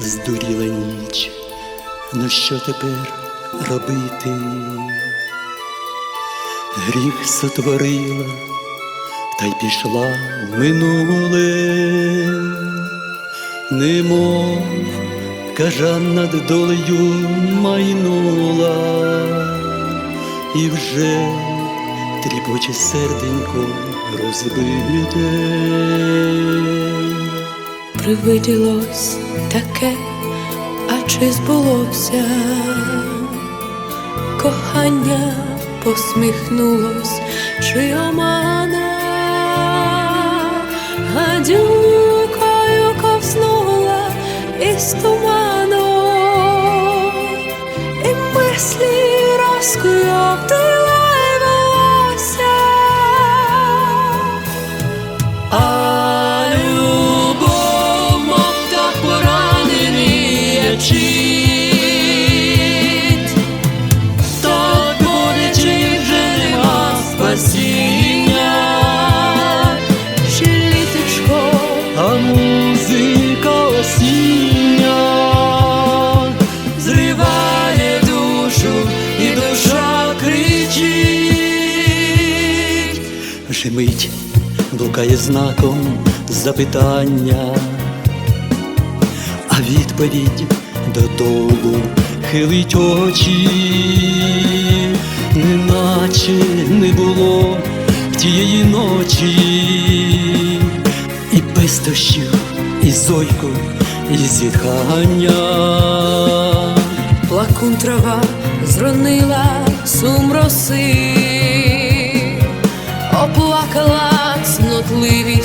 здуріла ніч, ну що тепер робити? Гріх сотворила, та й пішла в минуле, немов кажан над долею майнула, і вже тріпоче серденько розбите. Привиділось таке, а чи збулося? Кохання посміхнулось, чи омана гадюкою ковзнула із туману, і мислі розкрутила Жемить, блукає знаком запитання, а відповідь додолу хилить очі, неначе не було тієї ночі, і пестощів, і зойку, і зітхання. Плакун трава зронила сум роси, leaving